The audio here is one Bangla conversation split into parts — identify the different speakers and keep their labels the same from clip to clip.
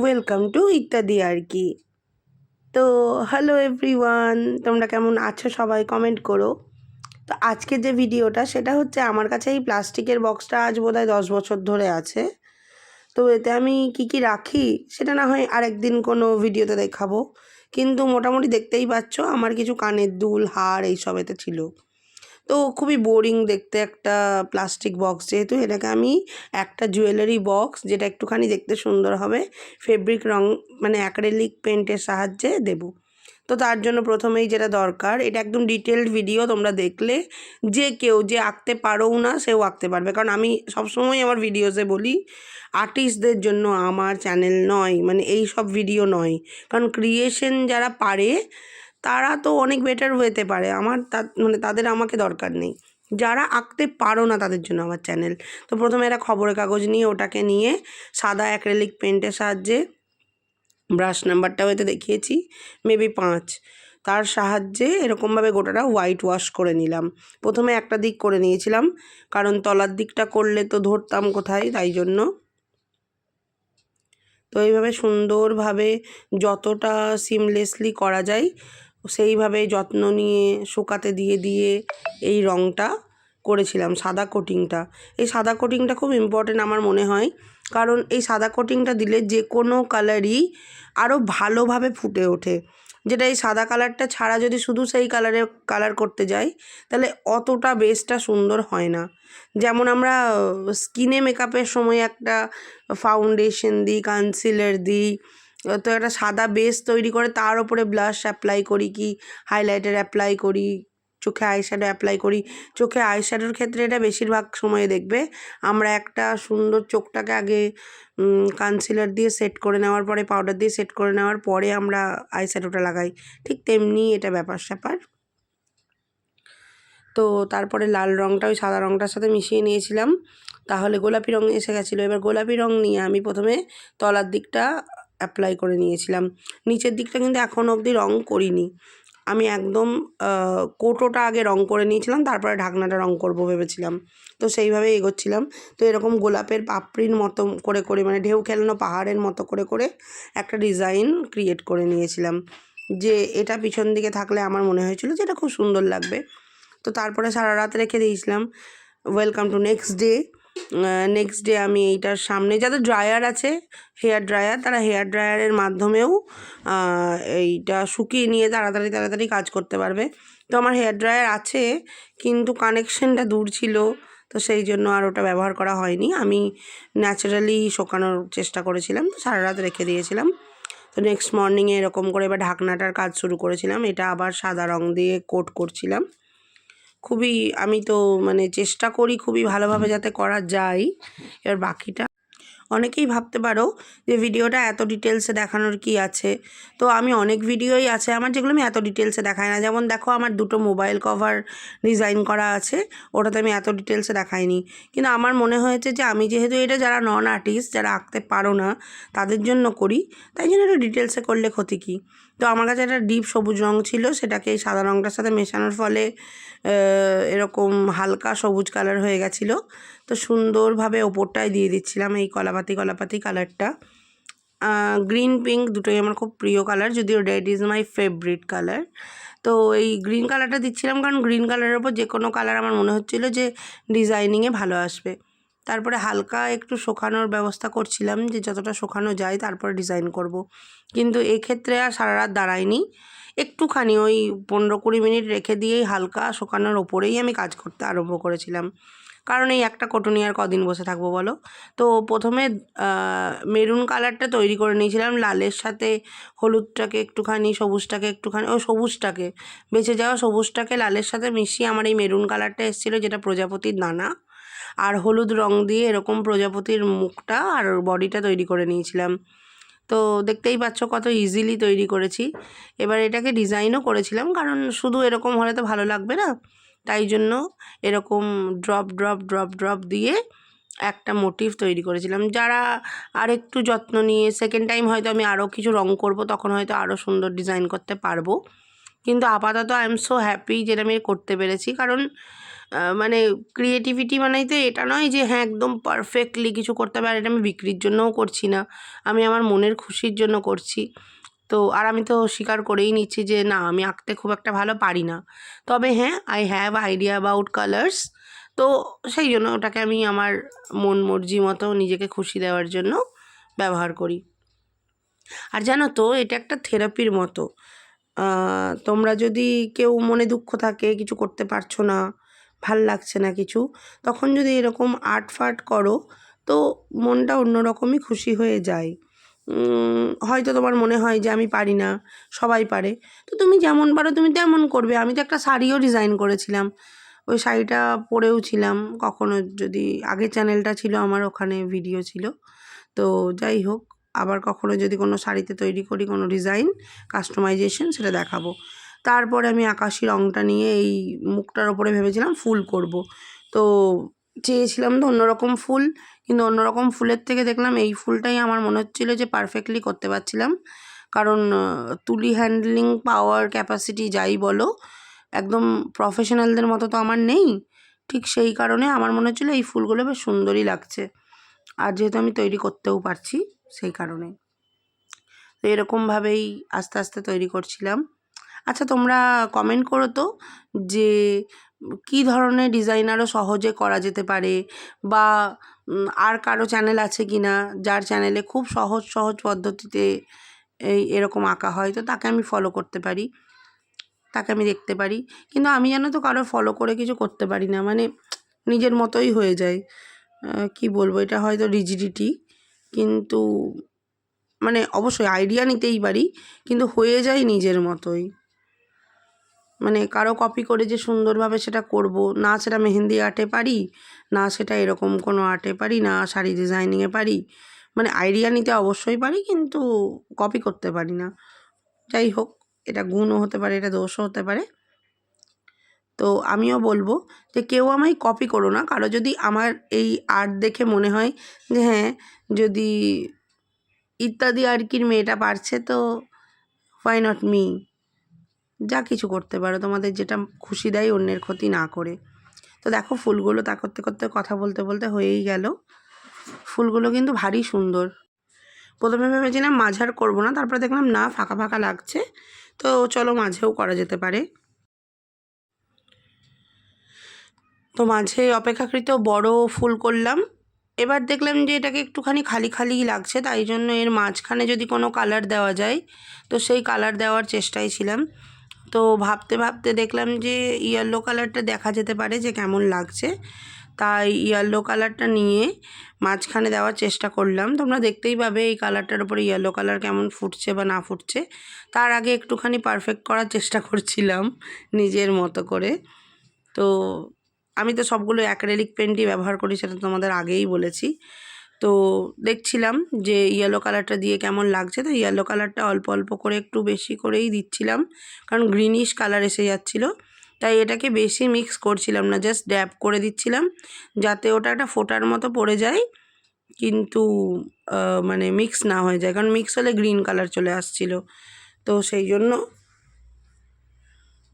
Speaker 1: ওয়েলকাম টু ইত্যাদি আর কি। তো হ্যালো এভরিওয়ান, তোমরা কেমন আছো সবাই কমেন্ট করো। তো আজকে যে ভিডিওটা, সেটা হচ্ছে আমার কাছে এই প্লাস্টিকের বক্সটা আজ বোধহয় দশ বছর ধরে আছে। তো এতে আমি কি কি রাখি, সেটা না হয় আরেকদিন কোনো ভিডিওতে দেখাবো। কিন্তু মোটামুটি দেখতেই পাচ্ছ, আমার কিছু কানের দুল, হার, এইসব এতে ছিল। তো খুবই বোরিং দেখতে একটা প্লাস্টিক বক্স যেহেতু এটাকে আমি একটা জুয়েলারি বক্স যেটা একটুখানি দেখতে সুন্দর হবে ফেব্রিক রং মানে অ্যাক্রেলিক পেন্টের সাহায্যে দেব। তো তার জন্য প্রথমেই যেটা দরকার, এটা একদম ডিটেলড ভিডিও তোমরা দেখলে যে কেউ যে আঁকতে পারোও না সেও আঁকতে পারবে। কারণ আমি সবসময় আমার ভিডিওসে বলি আর্টিস্টদের জন্য আমার চ্যানেল নয় মানে এই সব ভিডিও নয়। কারণ ক্রিয়েশন যারা পারে তারা তো অনেক বেটার হতে পারে। আমার মানে তাদের আমাকে দরকার নেই। যারা আঁকতে পারো না তাদের জন্য আমার চ্যানেল তো প্রথমে একটা খবরের কাগজ নিয়ে ওটাকে নিয়ে সাদা অ্যাক্রেলিক পেন্টের সাহায্যে ব্রাশ নাম্বারটা হয়তো দেখিয়েছি মেবি পাঁচ। তার সাহায্যে এরকমভাবে গোটাটা হোয়াইট ওয়াশ করে নিলাম। প্রথমে একটা দিক করে নিয়েছিলাম, কারণ তলার দিকটা করলে তো ধরতাম কোথায়, তাই জন্য। তো এইভাবে সুন্দরভাবে যতটা সিমলেসলি করা যায় সেইভাবে যত্ন নিয়ে শুকাতে দিয়ে দিয়ে এই রঙটা করেছিলাম, সাদা কোটিংটা এই সাদা কোটিংটা খুব ইম্পর্টেন্ট আমার মনে হয়, কারণ এই সাদা কোটিংটা দিলে যে কোনো কালারই আরও ভালোভাবে ফুটে ওঠে। যেটা এই সাদা কালারটা ছাড়া যদি শুধু সেই কালারে কালার করতে যাই, তাহলে অতটা বেসটা সুন্দর হয় না। যেমন আমরা স্কিনে মেকআপের সময় একটা ফাউন্ডেশন দিই কনসিলার দিই তো একটা সাদা বেস তৈরি করে তার ওপরে ব্লাশ অ্যাপ্লাই করি কি হাইলাইটার অ্যাপ্লাই করি, চোখে আইশ্যাডো অ্যাপ্লাই করি। চোখে আইশ্যাডোর ক্ষেত্রে এটা বেশিরভাগ সময়ে দেখবে, আমরা একটা সুন্দর চোখটাকে আগে কনসিলার দিয়ে সেট করে নেওয়ার পরে পাউডার দিয়ে সেট করে নেওয়ার পরে আমরা আইশ্যাডোটা লাগাই। ঠিক তেমনি এটা ব্যাপার স্যাপার। তো তারপরে লাল রঙটা ওই সাদা রঙটার সাথে মিশিয়ে নিয়েছিলাম। তাহলে গোলাপি রঙ এসে গেছিল। এবার গোলাপি রঙ নিয়ে আমি প্রথমে তলার দিকটা অ্যাপ্লাই করে নিয়েছিলাম। নিচের দিকটা কিন্তু এখনও অবধি রঙ করিনি। আমি একদম কোটোটা আগে রং করে নিয়েছিলাম, তারপরে ঢাকনাটা রং করব ভেবেছিলাম। তো সেইভাবে এগোচ্ছিলাম। তো এরকম গোলাপের পাপড়ির মতো করে করে মানে ঢেউ খেলানো পাহাড়ের মতো করে করে একটা ডিজাইন ক্রিয়েট করে নিয়েছিলাম। যে এটা পিছন দিকে থাকলে আমার মনে হয়েছিল যে এটা খুব সুন্দর লাগবে। তো তারপরে সারা রাত রেখে দিয়েছিলাম। Welcome to next day next day আমি এইটার সামনে, যাদের ড্রায়ার আছে হেয়ার ড্রায়ার তারা হেয়ার ড্রায়ারের মাধ্যমেও এইটা শুকিয়ে নিয়ে তাড়াতাড়ি তাড়াতাড়ি কাজ করতে পারবে। তো আমার হেয়ার ড্রায়ার আছে, কিন্তু কানেকশনটা দূর ছিল, তো সেই জন্য আর ওটা ব্যবহার করা হয়নি। আমি ন্যাচারালি শোকানোর চেষ্টা করেছিলাম তো সারা রাত রেখে দিয়েছিলাম। তো নেক্সট মর্নিংয়ে এরকম করে এবার ঢাকনাটার কাজ শুরু করেছিলাম, এটা আবার সাদা রং দিয়ে কোট করছিলাম। খুবই আমি তো মানে চেষ্টা করি খুবই ভালোভাবে যাতে করা যায়। এবার বাকিটা অনেকেই ভাবতে পারো যে ভিডিওটা এত ডিটেলসে দেখানোর কি আছে। তো আমি অনেক ভিডিওই আছে, আমার যেগুলো আমি এত ডিটেলসে দেখাই না। যেমন দেখো আমার দুটো মোবাইল কভার ডিজাইন করা আছে, ওটাতে আমি এত ডিটেলসে দেখাইনি। কিন্তু আমার মনে হয়েছে যে আমি যেহেতু এটা যারা নন আর্টিস্ট যারা আঁকতে পারো না, তাদের জন্য করি, তাই জন্য একটু ডিটেলসে করলে ক্ষতি কী? তো আমার কাছে একটা ডিপ সবুজ রঙ ছিল, সেটাকে এই সাদা রঙটার সাথে মেশানোর ফলে এরকম হালকা সবুজ কালার হয়ে গেছিল। তো সুন্দরভাবে ওপরটায় দিয়ে দিচ্ছিলাম এই কলাপাতি কলাপাতি কালারটা গ্রিন পিঙ্ক দুটোই আমার খুব প্রিয় কালার যদিও red is my favourite colour তো এই গ্রিন কালারটা দিচ্ছিলাম কারণ গ্রিন কালারের ওপর যে কোনো কালার আমার মনে হচ্ছিল যে ডিজাইনিংয়ে ভালো আসবে। তারপরে হালকা একটু শোকানোর ব্যবস্থা করছিলাম যে যতটা শোকানো যায় তারপরে ডিজাইন করব। কিন্তু এক্ষেত্রে আর সারা রাত দাঁড়ায়নি। একটুখানি ওই পনেরো কুড়ি মিনিট রেখে দিয়েই হালকা শুকানোর ওপরেই আমি কাজ করতে আরম্ভ করেছিলাম। কারণ এই একটা কটুনি আর কদিন বসে থাকব বলো? তো প্রথমে মেরুন কালারটা তৈরি করে নিয়েছিলাম, লালের সাথে হলুদটাকে একটুখানি, সবুজটাকে একটুখানি, ও সবুজটাকে, বেঁচে যাওয়া সবুজটাকে লালের সাথে মিশিয়ে আমার এই মেরুন কালারটা এসেছিল, যেটা প্রজাপতির দানা। আর হলুদ রং দিয়ে এরকম প্রজাপতির মুখটা আর বডিটা তৈরি করে নিয়েছিলাম। তো দেখতেই পাচ্ছ কত ইজিলি তৈরি করেছি। এবার এটাকে ডিজাইনও করেছিলাম, কারণ শুধু এরকম হলে তো ভালো লাগবে না। তাই জন্য এরকম ড্রপ ড্রপ ড্রপ ড্রপ দিয়ে একটা মোটিভ তৈরি করেছিলাম। যারা আর একটু যত্ন নিয়ে সেকেন্ড টাইম হয়তো আমি আরও কিছু রং করব, তখন হয়তো আরও সুন্দর ডিজাইন করতে পারব। কিন্তু আপাতত আই এম সো হ্যাপি যেটা আমি করতে পেরেছি, কারণ মানে ক্রিয়েটিভিটি মানেই তো এটা নয় যে হ্যাঁ একদম পারফেক্টলি কিছু করতে হবে আর এটা আমি বিক্রির জন্যও করছি না। আমি আমার মনের খুশির জন্য করছি। তো, আর আমি তো স্বীকার করেই নিচ্ছি যে, না, আমি আঁকতে খুব একটা ভালো পারি না। তবে হ্যাঁ I have idea about colours তো, সেই জন্য ওটাকে আমি আমার মন মর্জি মতো নিজেকে খুশি দেওয়ার জন্য ব্যবহার করি। আর জানো তো, এটা একটা থেরাপির মতো। তোমরা যদি কেউ মনে দুঃখ থাকে, কিছু করতে পারছ না ভালো লাগছে না কিছু, তখন যদি এরকম আর্ট ফার্ট করো, তো মনটা অন্যরকমই খুশি হয়ে যায়। হয়তো তোমার মনে হয় যে আমি পারি না, সবাই পারে। তো তুমি যেমন পারো তুমি তেমন করবে। আমি তো একটা শাড়িও ডিজাইন করেছিলাম। ওই শাড়িটা পরেও ছিলাম, কখনো যদি আগের চ্যানেলটা ছিল, আমার ওখানে ভিডিও ছিল। তো যাই হোক, আবার কখনো যদি কোনো শাড়িতে তৈরি করি, কোনো ডিজাইন কাস্টমাইজেশন সেটা দেখাবো। তারপরে আমি আকাশি রঙটা নিয়ে এই মুখটার ওপরে ভেবেছিলাম ফুল করব। তো চেয়েছিলাম তো অন্যরকম ফুল, কিন্তু অন্যরকম ফুলের থেকে দেখলাম এই ফুলটাই আমার মনে হচ্ছিল যে পারফেক্টলি করতে পারছিলাম। কারণ তুলি হ্যান্ডলিং পাওয়ার ক্যাপাসিটি যাই বলো, একদম প্রফেশনালদের মতো তো আমার নেই। ঠিক সেই কারণে আমার মনে হচ্ছিল এই ফুলগুলো বেশ সুন্দরই লাগছে। আর যেহেতু আমি তৈরি করতেও পারছি, সেই কারণে। তো এরকমভাবেই আস্তে আস্তে তৈরি করছিলাম। আচ্ছা তোমরা কমেন্ট করো তো যে কী ধরনের ডিজাইন আরও সহজে করা যেতে পারে বা আর কারও চ্যানেল আছে কি না যার চ্যানেলে খুব সহজ সহজ পদ্ধতিতে এই এরকম আঁকা হয়। তো তাকে আমি ফলো করতে পারি, তাকে আমি দেখতে পারি। কিন্তু আমি জানো তো কারও ফলো করে কিছু করতে পারি না। মানে নিজের মতোই হয়ে যায়। কি বলব? এটা হয়তো রিজিডিটি কিন্তু মানে অবশ্যই আইডিয়া নিতেই পারি, কিন্তু হয়ে যায় নিজের মতোই। মানে কারও কপি করে যে সুন্দরভাবে সেটা করব, না সেটা মেহেন্দি আর্টে পারি, না সেটা এরকম কোনো আর্টে পারি, না শাড়ি ডিজাইনিংয়ে পারি মানে আইডিয়া নিতে অবশ্যই পারি কিন্তু কপি করতে পারি না। যাই হোক, এটা গুণও হতে পারে, এটা দোষও হতে পারে। তো আমিও বলব যে কেউ আমায় কপি করো না, কারও যদি আমার এই আর্ট দেখে মনে হয় যে হ্যাঁ যদি ইত্যাদি আর কির মেয়েটা পারছে তো হোয়াই নট মি যা কিছু করতে পারো, তোমাদের যেটা খুশি দেয় অন্যের ক্ষতি না করে। তো দেখো, ফুলগুলো তা করতে করতে কথা বলতে বলতে হয়েই গেল। ফুলগুলো কিন্তু ভারী সুন্দর। প্রথমে ভেবেছিলাম মাঝার করব না, তারপরে দেখলাম না, ফাঁকা ফাঁকা লাগছে। তো চলো মাঝেও করা যেতে পারে। তো মাঝে অপেক্ষাকৃত বড় ফুল করলাম। এবার দেখলাম যে এটাকে একটুখানি খালি খালি লাগছে, তাই জন্য এর মাঝখানে যদি কোনো কালার দেওয়া যায়, তো সেই কালার দেওয়ার চেষ্টায় ছিলাম। তো ভাবতে ভাবতে দেখলাম যে ইয়েলো কালারটা দেখা যেতে পারে যে কেমন লাগছে। তাই ইয়েলো কালারটা নিয়ে মাঝখানে দেওয়ার চেষ্টা করলাম। তোমরা দেখতেই পাবে এই কালারটার উপরে ইয়েলো কালার কেমন ফুটছে বা না ফুটছে। তার আগে একটুখানি পারফেক্ট করার চেষ্টা করছিলাম নিজের মতো করে। তো আমি তো সবগুলো অ্যাক্রেলিক পেন্টই ব্যবহার করি, সেটা তোমাদের আগেই বলেছি। তো দেখছিলাম যে ইয়েলো কালারটা দিয়ে কেমন লাগছে। তো ইয়েলো কালারটা অল্প অল্প করে একটু বেশি করেই দিচ্ছিলাম, কারণ গ্রিনিশ কালার এসে যাচ্ছিল। তাই এটাকে বেশি মিক্স করছিলাম না জাস্ট ড্যাব করে দিচ্ছিলাম, যাতে ওটা একটা ফোটার মতো পড়ে যায়, কিন্তু মানে মিক্স না হয়ে যায়, কারণ মিক্স হলে গ্রিন কালার চলে আসছিল। তো সেই জন্য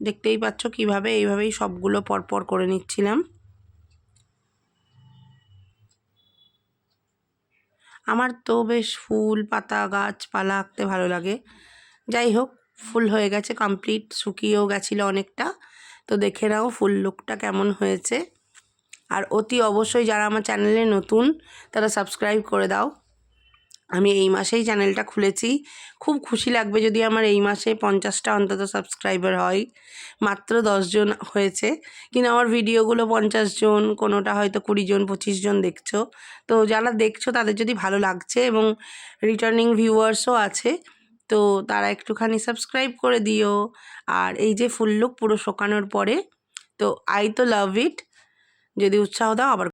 Speaker 1: দেখতেই পাচ্ছ কীভাবে এইভাবেই সবগুলো পরপর করে নিচ্ছিলাম। আমার তো বেশ ফুল, পাতা, গাছপালা আঁকতে ভালো লাগে। যাই হোক, ফুল হয়ে গেছে কমপ্লিট শুকিয়েও গেছিল অনেকটা। তো দেখে নাও ফুল লুকটা কেমন হয়েছে। আর অতি অবশ্যই যারা আমার চ্যানেলে নতুন, তারা সাবস্ক্রাইব করে দাও। আমি এই মাসেই চ্যানেলটা খুলেছি। খুব খুশি লাগবে যদি আমার এই মাসে পঞ্চাশটা অন্তত সাবস্ক্রাইবার হয়। মাত্র দশজন হয়েছে। কিন্তু আমার ভিডিওগুলো পঞ্চাশ জন, কোনোটা হয়তো কুড়ি জন, পঁচিশ জন দেখছ। তো যারা দেখছ তাদের যদি ভালো লাগছে এবং রিটার্নিং ভিউয়ার্সও আছে, তো তারা একটুখানি সাবস্ক্রাইব করে দিও। আর এই যে ফুল লুক পুরো শোকানোর পরে, তো আই তো লাভ ইট যদি উৎসাহ দাও আবার